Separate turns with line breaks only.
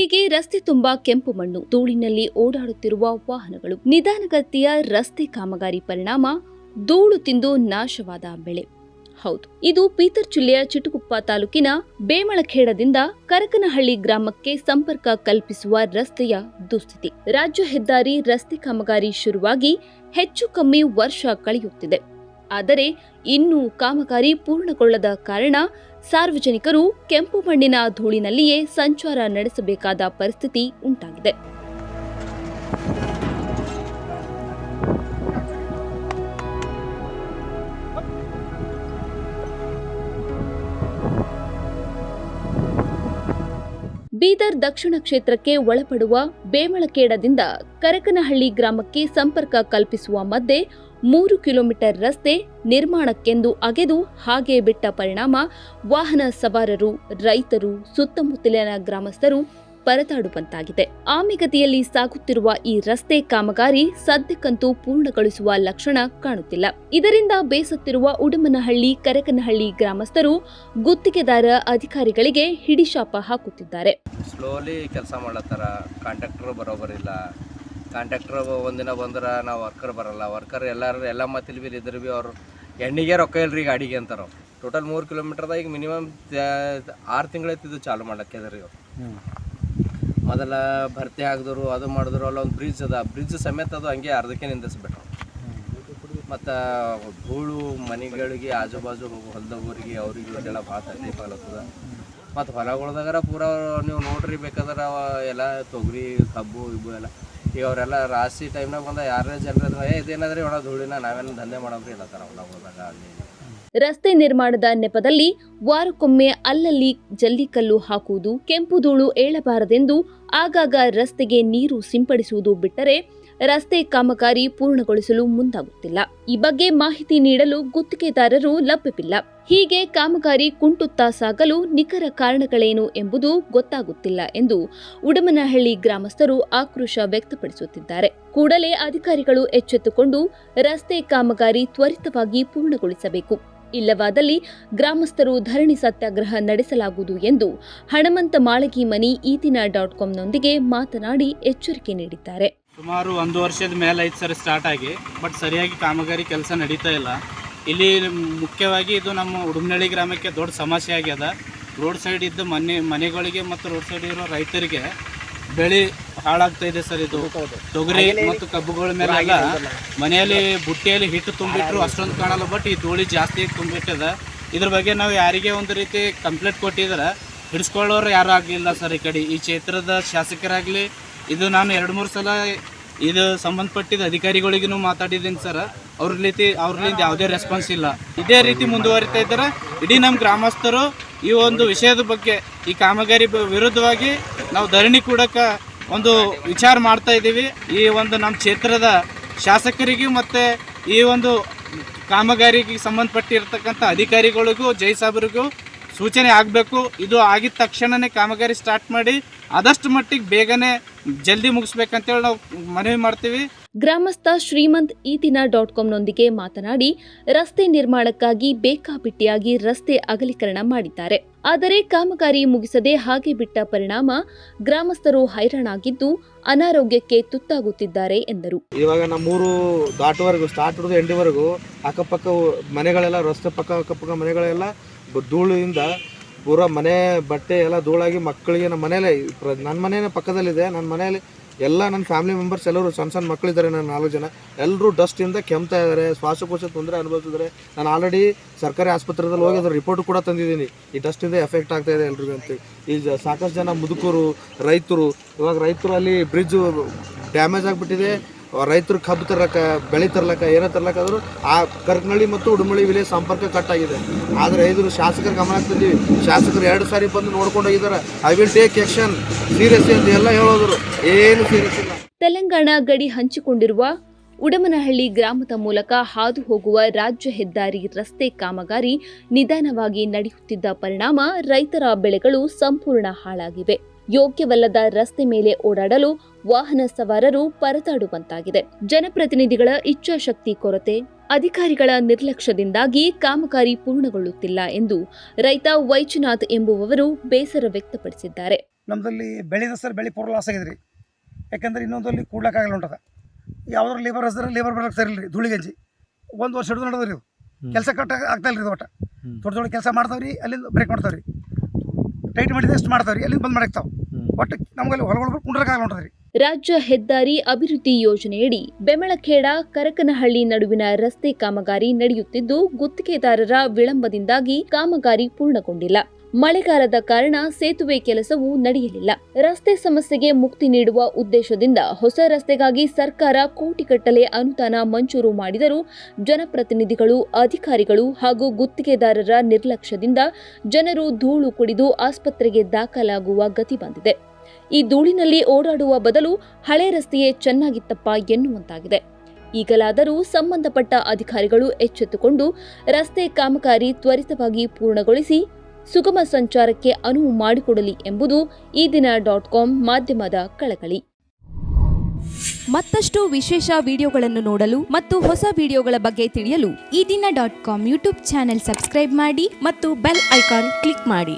ಹೀಗೆ ರಸ್ತೆ ತುಂಬಾ ಕೆಂಪು ಮಣ್ಣು, ಧೂಳಿನಲ್ಲಿ ಓಡಾಡುತ್ತಿರುವ ವಾಹನಗಳು, ನಿಧಾನಗತಿಯ ರಸ್ತೆ ಕಾಮಗಾರಿ ಪರಿಣಾಮ, ಧೂಳು ತಿಂದು ನಾಶವಾದ ಬೆಳೆ. ಹೌದು, ಇದು ಪೀತರ್ ಜಿಲ್ಲೆಯ ಚಿಟುಕುಪ್ಪ ತಾಲೂಕಿನ ಬೇಮಳಖೇಡದಿಂದ ಕರಕನಹಳ್ಳಿ ಗ್ರಾಮಕ್ಕೆ ಸಂಪರ್ಕ ಕಲ್ಪಿಸುವ ರಸ್ತೆಯ ದುಸ್ಥಿತಿ. ರಾಜ್ಯ ಹೆದ್ದಾರಿ ರಸ್ತೆ ಕಾಮಗಾರಿ ಶುರುವಾಗಿ ಹೆಚ್ಚು ಕಮ್ಮಿ ವರ್ಷ ಕಳೆಯುತ್ತಿದೆ. ಆದರೆ ಇನ್ನೂ ಕಾಮಗಾರಿ ಪೂರ್ಣಗೊಳ್ಳದ ಕಾರಣ ಸಾರ್ವಜನಿಕರು ಕೆಂಪು ಮಣ್ಣಿನ ಧೂಳಿನಲ್ಲಿಯೇ ಸಂಚಾರ ನಡೆಸಬೇಕಾದ ಪರಿಸ್ಥಿತಿ ಉಂಟಾಗಿದೆ. ಬೀದರ್ ದಕ್ಷಿಣ ಕ್ಷೇತ್ರಕ್ಕೆ ಒಳಪಡುವ ಬೇಮಳಕೇಡದಿಂದ ಕರಕನಹಳ್ಳಿ ಗ್ರಾಮಕ್ಕೆ ಸಂಪರ್ಕ ಕಲ್ಪಿಸುವ ಮಧ್ಯೆ ಮೂರು ಕಿಲೋಮೀಟರ್ ರಸ್ತೆ ನಿರ್ಮಾಣಕ್ಕೆಂದು ಅಗೆದು ಹಾಗೆ ಬಿಟ್ಟ ಪರಿಣಾಮ ವಾಹನ ಸವಾರರು, ರೈತರು, ಸುತ್ತಮುತ್ತಲಿನ ಗ್ರಾಮಸ್ಥರು ಪರದಾಡುವಂತಾಗಿದೆ. ಆಮಿಗತಿಯಲ್ಲಿ ಸಾಗುತ್ತಿರುವ ಈ ರಸ್ತೆ ಕಾಮಗಾರಿ ಸದ್ಯಕ್ಕಂತೂ ಪೂರ್ಣಗೊಳಿಸುವ ಲಕ್ಷಣ ಕಾಣುತ್ತಿಲ್ಲ. ಇದರಿಂದ ಬೇಸತ್ತಿರುವ ಉಡುಮನಹಳ್ಳಿ ಕರಕನಹಳ್ಳಿ ಗ್ರಾಮಸ್ಥರು ಗುತ್ತಿಗೆದಾರ ಅಧಿಕಾರಿಗಳಿಗೆ ಹಿಡಿಶಾಪ ಹಾಕುತ್ತಿದ್ದಾರೆ.
ಸ್ಲೋಲಿ ಕೆಲಸ ಮಾಡತ್ತಾರ. ಕಾಂಟ್ರಾಕ್ಟರ್ ಬರೋಬರಿಲ್ಲ ಕಾಂಟ್ರಾಕ್ಟರ್ ಒಂದಿನ ಬಂದ್ರೆ ನಾವು ವರ್ಕರ್ ಬರಲ್ಲ. ವರ್ಕರ್ ಎಲ್ಲರೂ ಎಲ್ಲ ಮತ್ತಿಲ್ ಬಿ ಇದ್ರ ಬಿ ಅವ್ರು ಎಣ್ಣಿಗೆ ರೊಕ್ಕ ಇಲ್ರಿ ಗಾಡಿಗೆ ಅಂತಾರ ಟೋಟಲ್ ಮೂರು ಕಿಲೋಮೀಟರ್ದಾಗ ಈಗ ಮಿನಿಮಮ್ ಆರು ತಿಂಗಳೈತಿದ್ದು ಚಾಲು ಮಾಡಕ್ಕೆ ಅದ ರೀ ಅವ್ರು ಮೊದಲ ಭರ್ತಿ ಆಗಿದ್ರು, ಅದು ಮಾಡಿದ್ರು ಅಲ್ಲ ಒಂದು ಬ್ರಿಡ್ಜ್ ಅದ. ಬ್ರಿಡ್ಜ್ ಸಮೇತ ಅದು ಹಂಗೆ ಅರ್ಧಕ್ಕೆ ನಿಂದಿಸ್ಬಿಟ್ರು ಮತ್ತು ಧೂಳು ಮನೆಗಳಿಗೆ ಆಜು ಬಾಜು ಹೊಲದವ್ರಿಗೆ, ಅವ್ರಿಗೆ ಇವ್ರಿಗೆಲ್ಲ ಭಾಳ ತಕಲೀಫ್ ಆಗ್ಲತ್ತದ ಮತ್ತು ಹೊಲಗಳ್ದಾಗಾರ ಪೂರ ನೀವು ನೋಡ್ರಿ, ಬೇಕಾದ್ರೆ ಎಲ್ಲ ತೊಗರಿ, ಕಬ್ಬು ಇಬ್ಬು ಎಲ್ಲ. ಈಗ ಅವರೆಲ್ಲ ರಾಶಿ ಟೈಮ್ನಾಗ ಬಂದ ಯಾರೇ ಜನರ ಇದೇನಾದ್ರಿ ಒಣ ಧೂಳಿನ, ನಾವೇನು ದಂಧೆ ಮಾಡೋದ್ರಿ ಇಲ್ಲತ್ತಾರ ಹೊಲಗಳ್ದಾಗ ಅಲ್ಲಿ
ರಸ್ತೆ ನಿರ್ಮಾಣದ ನೆಪದಲ್ಲಿ ವಾರಕ್ಕೊಮ್ಮೆ ಅಲ್ಲಲ್ಲಿ ಜಲ್ಲಿಕಲ್ಲು ಹಾಕುವುದು, ಕೆಂಪು ಧೂಳು ಏಳಬಾರದೆಂದು ಆಗಾಗ ರಸ್ತೆಗೆ ನೀರು ಸಿಂಪಡಿಸುವುದು ಬಿಟ್ಟರೆ ರಸ್ತೆ ಕಾಮಗಾರಿ ಪೂರ್ಣಗೊಳಿಸಲು ಮುಂದಾಗುತ್ತಿಲ್ಲ. ಈ ಬಗ್ಗೆ ಮಾಹಿತಿ ನೀಡಲು ಗುತ್ತಿಗೆದಾರರು ಲಭ್ಯವಿಲ್ಲ. ಹೀಗೆ ಕಾಮಗಾರಿ ಕುಂಟುತ್ತಾ ಸಾಗಲು ನಿಖರ ಕಾರಣಗಳೇನು ಎಂಬುದು ಗೊತ್ತಾಗುತ್ತಿಲ್ಲ ಎಂದು ಉಡಮನಹಳ್ಳಿ ಗ್ರಾಮಸ್ಥರು ಆಕ್ರೋಶ ವ್ಯಕ್ತಪಡಿಸುತ್ತಿದ್ದಾರೆ. ಕೂಡಲೇ ಅಧಿಕಾರಿಗಳು ಎಚ್ಚೆತ್ತುಕೊಂಡು ರಸ್ತೆ ಕಾಮಗಾರಿ ತ್ವರಿತವಾಗಿ ಪೂರ್ಣಗೊಳಿಸಬೇಕು. ಇಲ್ಲವಾದಲ್ಲಿ ಗ್ರಾಮಸ್ಥರು ಧರಣಿ ಸತ್ಯಾಗ್ರಹ ನಡೆಸಲಾಗುವುದು ಎಂದು ಹಣಮಂತ ಮಾಳಗಿ ಮನಿ ಈತಿನ ಡಾಟ್ ಕಾಮ್ನೊಂದಿಗೆ ಮಾತನಾಡಿ ಎಚ್ಚರಿಕೆ ನೀಡಿದ್ದಾರೆ.
ಸುಮಾರು ಒಂದು ವರ್ಷದ ಮೇಲೆ ಐದು ಸರ್ ಸ್ಟಾರ್ಟ್ ಆಗಿ ಬಟ್ ಸರಿಯಾಗಿ ಕಾಮಗಾರಿ ಕೆಲಸ ನಡೀತಾ ಇಲ್ಲ. ಇಲ್ಲಿ ಮುಖ್ಯವಾಗಿ ಇದು ನಮ್ಮ ಉಡುಮನಳ್ಳಿ ಗ್ರಾಮಕ್ಕೆ ದೊಡ್ಡ ಸಮಸ್ಯೆ ಆಗ್ಯದ. ರೋಡ್ ಸೈಡ್ ಇದ್ದ ಮನೆ, ಮನೆಗಳಿಗೆ ಮತ್ತು ರೋಡ್ ಸೈಡ್ ಇರೋ ರೈತರಿಗೆ ಬೆಳೆ ಹಾಳಾಗ್ತಾ ಇದೆ ಸರ್ ಇದು. ತೊಗರಿ ಮತ್ತು ಕಬ್ಬುಗಳ ಮೇಲೆ ಎಲ್ಲ ಮನೆಯಲ್ಲಿ ಬುಟ್ಟಿಯಲ್ಲಿ ಹಿಟ್ಟು ತುಂಬಿಟ್ರು ಅಷ್ಟೊಂದು ಕಾಣಲ್ಲ ಬಟ್ ಈ ಧೂಳಿ ಜಾಸ್ತಿ ತುಂಬಿಟ್ಟದ. ಇದ್ರ ಬಗ್ಗೆ ನಾವು ಯಾರಿಗೆ ಒಂದು ರೀತಿ ಕಂಪ್ಲೇಂಟ್ ಕೊಟ್ಟಿದ್ರೆ ಹಿಡಿಸ್ಕೊಳ್ಳೋರು ಯಾರು ಆಗಲಿಲ್ಲ ಸರ್ ಈ ಕಡೆ. ಈ ಕ್ಷೇತ್ರದ ಶಾಸಕರಾಗಲಿ ಇದು ನಾನು ಎರಡು ಮೂರು ಸಲ ಇದು ಸಂಬಂಧಪಟ್ಟಿದ್ದ ಅಧಿಕಾರಿಗಳಿಗೂ ಮಾತಾಡಿದ್ದೀನಿ ಸರ್. ಅವ್ರ ರೀತಿ ಅವ್ರಲಿಂದ ಯಾವುದೇ ರೆಸ್ಪಾನ್ಸ್ ಇಲ್ಲ. ಇದೇ ರೀತಿ ಮುಂದುವರಿತಾ ಇದ್ದಾರೆ. ಇಡೀ ನಮ್ಮ ಗ್ರಾಮಸ್ಥರು ಈ ಒಂದು ವಿಷಯದ ಬಗ್ಗೆ ಈ ಕಾಮಗಾರಿ ವಿರುದ್ಧವಾಗಿ ನಾವು ಧರಣಿ ಕೂಡಕ್ಕೆ ಒಂದು ವಿಚಾರ ಮಾಡ್ತಾ ಇದ್ದೀವಿ. ಈ ಒಂದು ನಮ್ಮ ಕ್ಷೇತ್ರದ ಶಾಸಕರಿಗೂ ಮತ್ತು ಈ ಒಂದು ಕಾಮಗಾರಿಗೆ ಸಂಬಂಧಪಟ್ಟಿರ್ತಕ್ಕಂಥ ಅಧಿಕಾರಿಗಳಿಗೂ, ಜೈ ಸಾಬ್ರಿಗೂ ಸೂಚನೆ ಆಗಬೇಕು. ಇದು ಆಗಿದ ತಕ್ಷಣನೇ ಕಾಮಗಾರಿ ಸ್ಟಾರ್ಟ್ ಮಾಡಿ ಆದಷ್ಟು ಮಟ್ಟಿಗೆ ಬೇಗನೆ ಜಲ್ದಿ ಮುಗಿಸ್ಬೇಕಂತೇಳಿ ನಾವು ಮನವಿ ಮಾಡ್ತೀವಿ.
ಗ್ರಾಮಸ್ಥ ಶ್ರೀಮಂತ್ ಈ ದಿನ ಡಾಟ್ ಕಾಮ್ನೊಂದಿಗೆ ಮಾತನಾಡಿ ರಸ್ತೆ ನಿರ್ಮಾಣಕ್ಕಾಗಿ ಬೇಕಾಬಿಟ್ಟಿಯಾಗಿ ರಸ್ತೆ ಅಗಲೀಕರಣ ಮಾಡಿದ್ದಾರೆ. ಆದರೆ ಕಾಮಗಾರಿ ಮುಗಿಸದೆ ಹಾಗೆ ಬಿಟ್ಟ ಪರಿಣಾಮ ಗ್ರಾಮಸ್ಥರು ಹೈರಾಣಾಗಿದ್ದು ಅನಾರೋಗ್ಯಕ್ಕೆ ತುತ್ತಾಗುತ್ತಿದ್ದಾರೆ ಎಂದರು.
ಇವಾಗ ನಮ್ಮೂರು ದಾಟುವರೆಗೂ ಸ್ಟಾರ್ಟ್ ಹಿಡಿದು ಎಂಡಿವರೆಗೂ ಅಕ್ಕಪಕ್ಕ ಮನೆಗಳೆಲ್ಲ ರಸ್ತೆ ಪಕ್ಕ ಅಕ್ಕಪಕ್ಕ ಮನೆಗಳೆಲ್ಲ ಧೂಳಿನಿಂದ ಪೂರ ಮನೆ ಬಟ್ಟೆ ಎಲ್ಲ ಧೂಳಾಗಿ ಮಕ್ಕಳಿಗೆ ನಮ್ಮ ಮನೇಲೆ ನನ್ನ ಮನೇನೇ ಪಕ್ಕದಲ್ಲಿದೆ ನನ್ನ ಮನೆಯಲ್ಲಿ ಎಲ್ಲ ನನ್ನ ಫ್ಯಾಮಿಲಿ ಮೆಂಬರ್ಸ್ ಎಲ್ಲರೂ ಸಣ್ಣ ಸಣ್ಣ ಮಕ್ಕಳಿದ್ದಾರೆ ನನ್ನ ನಾಲ್ಕು ಜನ. ಎಲ್ಲರೂ ಡಸ್ಟಿಂದ ಕೆಮ್ತಾ ಇದ್ದಾರೆ ಶ್ವಾಸಕೋಶ ತೊಂದರೆ ಅನುಭವಿಸಿದ್ರೆ ನಾನು ಆಲ್ರೆಡಿ ಸರ್ಕಾರಿ ಆಸ್ಪತ್ರೆದಲ್ಲಿ ಹೋಗಿ ಅದ್ರ ರಿಪೋರ್ಟ್ ಕೂಡ ತಂದಿದ್ದೀನಿ. ಈ ಡಸ್ಟಿಂದ ಎಫೆಕ್ಟ್ ಆಗ್ತಾ ಇದೆ ಎಲ್ರಿಗೂ ಅಂತೇಳಿ ಈ ಸಾಕಷ್ಟು ಜನ ಮುದುಕರು, ರೈತರು, ಇವಾಗ ರೈತರು ಅಲ್ಲಿ ಬ್ರಿಡ್ಜು ಡ್ಯಾಮೇಜ್ ಆಗಿಬಿಟ್ಟಿದೆ. ರೈತರು ಕಬ್ಬು ತರ್ಲಕ್ಕ, ಬೆಳೆ ತರ್ಲಕ್ಕ, ಏನೋ ತರ್ಲಕ್ಕ ಆ ಕರ್ಕನಳ್ಳಿ ಮತ್ತು ಉಡುಮಳಿ ವಿಲೇಜ್ ಸಂಪರ್ಕ ಕಟ್ ಆಗಿದೆ ಆದರೆ ಇದ್ರು ಶಾಸಕರ ಗಮನಕ್ಕೆ ತಂದೀವಿ ಶಾಸಕರು ಎರಡು ಸಾರಿ ಬಂದು ನೋಡ್ಕೊಂಡು ಹೋಗಿದ್ದಾರೆ. I will take action serious ಅಂತ ಎಲ್ಲ ಹೇಳೋದ್ರು. ಏನು ಸೀರಿಯಸ್ ಇಲ್ಲ.
ತೆಲಂಗಾಣ ಗಡಿ ಹಂಚಿಕೊಂಡಿರುವ ಉಡಮನಹಳ್ಳಿ ಗ್ರಾಮದ ಮೂಲಕ ಹಾದು ಹೋಗುವ ರಾಜ್ಯ ಹೆದ್ದಾರಿ ರಸ್ತೆ ಕಾಮಗಾರಿ ನಿಧಾನವಾಗಿ ನಡೆಯುತ್ತಿದ್ದ ಪರಿಣಾಮ ರೈತರ ಬೆಳೆಗಳು ಸಂಪೂರ್ಣ ಹಾಳಾಗಿವೆ. ಯೋಗ್ಯವಲ್ಲದ ರಸ್ತೆ ಮೇಲೆ ಓಡಾಡಲು ವಾಹನ ಸವಾರರು ಪರದಾಡುವಂತಾಗಿದೆ. ಜನಪ್ರತಿನಿಧಿಗಳ ಇಚ್ಛಾಶಕ್ತಿ ಕೊರತೆ ಅಧಿಕಾರಿಗಳ ನಿರ್ಲಕ್ಷ್ಯದಿಂದಾಗಿ ಕಾಮಗಾರಿ ಪೂರ್ಣಗೊಳ್ಳುತ್ತಿಲ್ಲ ಎಂದು ರೈತ ವೈಜನಾಥ್ ಎಂಬುವವರು ಬೇಸರ ವ್ಯಕ್ತಪಡಿಸಿದ್ದಾರೆ.
ನಮ್ಮದಲ್ಲಿ ಬೆಳೆದ ಸರ್ ಬೆಳೆ ಪೂರ್ವ ಲಾಸ್ ಆಗಿದ್ರಿ. ರೀ ಯಾಕಂದ್ರೆ ಇನ್ನೊಂದಲ್ಲಿ ಕೂಡ್ಲಕ್ಕಾಗಲ್ಲ ಉಂಟದ. ಯಾವ್ದಾರು ಲೇಬರ್ ಹೆಸರು ಲೇಬರ್ ಬರಕ್ಕೆ ಸರಿಲ್ರಿ ಧೂಳಿಗಂಜಿ ಒಂದು ವರ್ಷ ಹಿಡಿದು ನಡೆದ್ರಿ ಇದು. ಕೆಲಸ ಕಟ್ಟ ಆಗ್ತಾ ಇಲ್ಲ ಇದು ಒಟ್ಟು. ದೊಡ್ಡ ದೊಡ್ಡ ಕೆಲಸ ಮಾಡ್ತಾವ್ರಿ ಅಲ್ಲಿಂದ ಬ್ರೇಕ್ ಮಾಡ್ತಾವ್ರಿ. ಟೈಟ್ ಮಾಡಿದ್ರೆ ಎಷ್ಟು ಮಾಡ್ತಾವ್ರಿ. ಅಲ್ಲಿಂದ ಬಂದ್ ಮಾಡಾಕ್ತಾವ? ಒಟ್ಟು ನಮ್ಗಲ್ಲಿ ಹೊಲಗಳು ಕುಂಡ್ರಕ್ಕಾಗಲ್ಲ ಹೊಂಟದ ರೀ
ರಾಜ್ಯ ಹೆದ್ದಾರಿ ಅಭಿವೃದ್ಧಿ ಯೋಜನೆಯಡಿ ಬೆಮಳಖೇಡ ಕರಕನಹಳ್ಳಿ ನಡುವಿನ ರಸ್ತೆ ಕಾಮಗಾರಿ ನಡೆಯುತ್ತಿದ್ದು ಗುತ್ತಿಗೆದಾರರ ವಿಳಂಬದಿಂದಾಗಿ ಕಾಮಗಾರಿ ಪೂರ್ಣಗೊಂಡಿಲ್ಲ. ಮಳೆಗಾಲದ ಕಾರಣ ಸೇತುವೆ ಕೆಲಸವು ನಡೆಯಲಿಲ್ಲ. ರಸ್ತೆ ಸಮಸ್ಯೆಗೆ ಮುಕ್ತಿ ನೀಡುವ ಉದ್ದೇಶದಿಂದ ಹೊಸ ರಸ್ತೆಗಾಗಿ ಸರ್ಕಾರ ಕೋಟಿಗಟ್ಟಲೆ ಅನುದಾನ ಮಂಜೂರು ಮಾಡಿದರೂ ಜನಪ್ರತಿನಿಧಿಗಳು, ಅಧಿಕಾರಿಗಳು ಹಾಗೂ ಗುತ್ತಿಗೆದಾರರ ನಿರ್ಲಕ್ಷ್ಯದಿಂದ ಜನರು ಧೂಳು ಕುಡಿದು ಆಸ್ಪತ್ರೆಗೆ ದಾಖಲಾಗುವ ಗತಿ ಬಂದಿದೆ. ಈ ಧೂಳಿನಲ್ಲಿ ಓಡಾಡುವ ಬದಲು ಹಳೆ ರಸ್ತೆಯೇ ಚೆನ್ನಾಗಿತ್ತಪ್ಪ ಎನ್ನುವಂತಾಗಿದೆ. ಈಗಲಾದರೂ ಸಂಬಂಧಪಟ್ಟ ಅಧಿಕಾರಿಗಳು ಎಚ್ಚೆತ್ತುಕೊಂಡು ರಸ್ತೆ ಕಾಮಗಾರಿ ತ್ವರಿತವಾಗಿ ಪೂರ್ಣಗೊಳಿಸಿ ಸುಗಮ ಸಂಚಾರಕ್ಕೆ ಅನುವು ಮಾಡಿಕೊಡಲಿ ಎಂಬುದು ಈ ದಿನ ಡಾಟ್ ಕಾಮ್ ಮಾಧ್ಯಮದ ಕಳಕಳಿ.
ಮತ್ತಷ್ಟು ವಿಶೇಷ ವಿಡಿಯೋಗಳನ್ನು ನೋಡಲು ಮತ್ತು ಹೊಸ ವಿಡಿಯೋಗಳ ಬಗ್ಗೆ ತಿಳಿಯಲು
Ee Dina dot com YouTube channel subscribe ಮಾಡಿ
ಮತ್ತು ಬೆಲ್ ಐಕಾನ್ ಕ್ಲಿಕ್ ಮಾಡಿ.